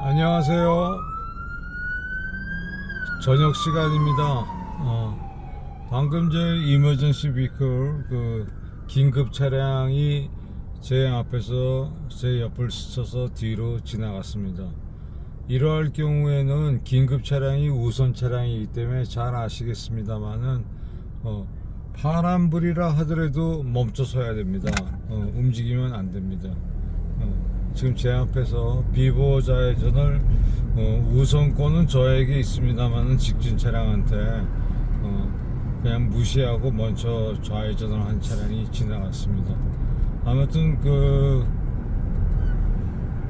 안녕하세요. 저녁 시간입니다. 어, 방금 저 이머전시 비클 그 긴급 차량이 제 앞에서 제 옆을 스쳐서 뒤로 지나갔습니다. 이러할 경우에는 긴급 차량이 우선 차량이기 때문에 잘 아시겠습니다만은 어, 파란불이라 하더라도 멈춰 서야 됩니다. 어, 움직이면 안 됩니다. 어, 지금 제 앞에서 비보 좌회전을 어, 우선권은 저에게 있습니다만은 직진 차량한테 어, 그냥 무시하고 먼저 좌회전을 한 차량이 지나갔습니다. 아무튼 그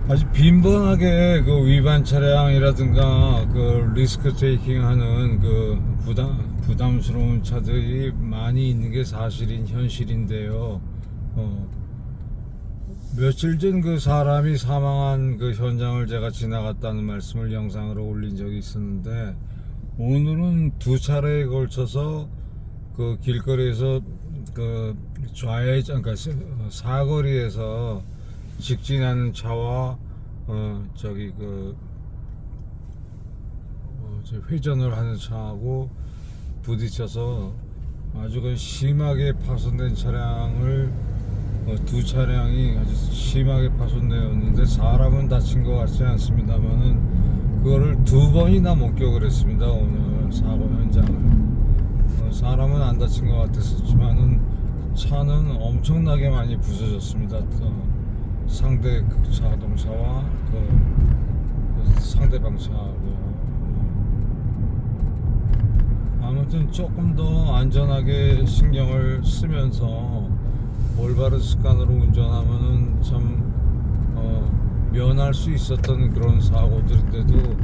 아주 빈번하게 그 위반 차량이라든가 그 리스크 테이킹 하는 그 부담 부담스러운 차들이 많이 있는 게 사실인 현실인데요. 어, 며칠 전 그 사람이 사망한 그 현장을 제가 지나갔다는 말씀을 영상으로 올린 적이 있었는데 오늘은 두 차례에 걸쳐서 그 길거리에서 그 좌회전 그러니까 사- 사거리에서 직진하는 차와 어 저기 그 어, 저 회전을 하는 차하고 부딪혀서 아주 그 심하게 파손된 차량을 어, 두 차량이 아주 심하게 파손되었는데 사람은 다친 것 같지 않습니다만은 그거를 두 번이나 목격을 했습니다 오늘 사고 현장을. 어, 사람은 안 다친 것 같았었지만은 차는 엄청나게 많이 부서졌습니다. 어, 상대 그 자동차와 그, 그 상대방 차고요 아무튼 조금 더 안전하게 신경을 쓰면서 올바른 습관으로 운전하면은 참 어, 면할 수 있었던 그런 사고들인데도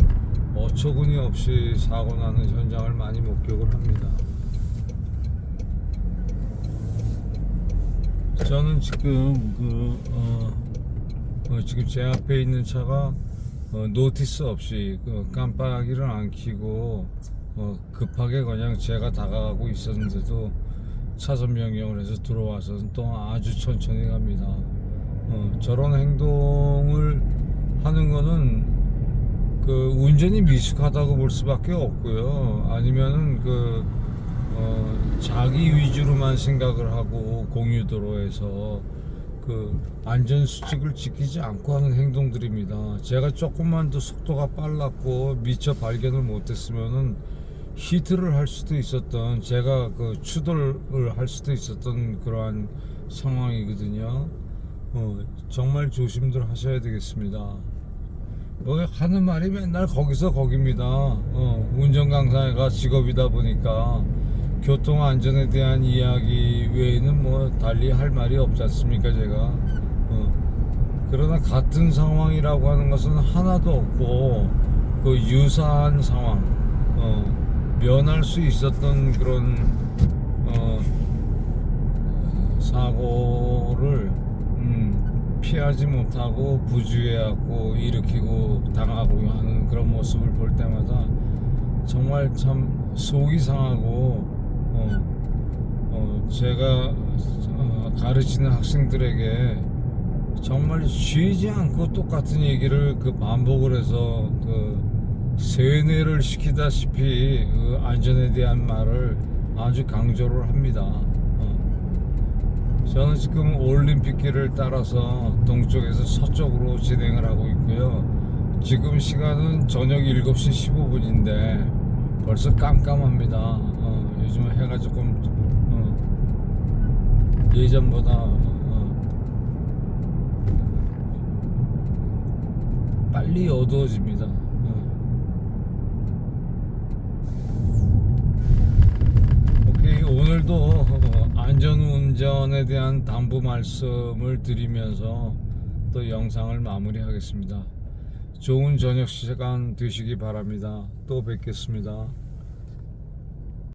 어처구니 없이 사고 나는 현장을 많이 목격을 합니다. 저는 지금 그 어, 어, 지금 제 앞에 있는 차가 어, 노티스 없이 그 깜빡이를 안 켜고 어, 급하게 그냥 제가 다가가고 있었는데도 차선 변경을 해서 들어와서 또 아주 천천히 갑니다. 어, 저런 행동을 하는 거는 그 운전이 미숙하다고 볼 수밖에 없고요. 아니면은 그 어, 자기 위주로만 생각을 하고 공유도로에서 그 안전 수칙을 지키지 않고 하는 행동들입니다. 제가 조금만 더 속도가 빨랐고 미처 발견을 못했으면은 히트를 할 수도 있었던 제가 그 추돌을 할 수도 있었던 그러한 상황이거든요. 어, 정말 조심들 하셔야 되겠습니다. 여기 하는 말이 맨날 거기서 거깁니다. 어, 운전 강사가 직업이다 보니까 교통 안전에 대한 이야기 외에는 뭐 달리 할 말이 없지 않습니까, 제가. 어, 그러나 같은 상황이라고 하는 것은 하나도 없고 그 유사한 상황, 어, 면할 수 있었던 그런 어, 사고를 음, 피하지 못하고 부주의하고 일으키고 당하고 하는 그런 모습을 볼 때마다 정말 참 속이 상하고 어, 어, 제가 어, 가르치는 학생들에게 정말 쉬지 않고 똑같은 얘기를 그 반복을 해서 그 세뇌를 시키다시피 그 안전에 대한 말을 아주 강조를 합니다. 어. 저는 지금 올림픽길을 따라서 동쪽에서 서쪽으로 진행을 하고 있고요. 지금 시간은 저녁 7시 15분인데 벌써 깜깜합니다. 어, 요즘 해가 조금 어, 예전보다 어, 빨리 어두워집니다. 어. 오케이 오늘도 어, 안전운전에 대한 당부 말씀을 드리면서 또 영상을 마무리하겠습니다. 좋은 저녁 시간 되시기 바랍니다. 또 뵙겠습니다.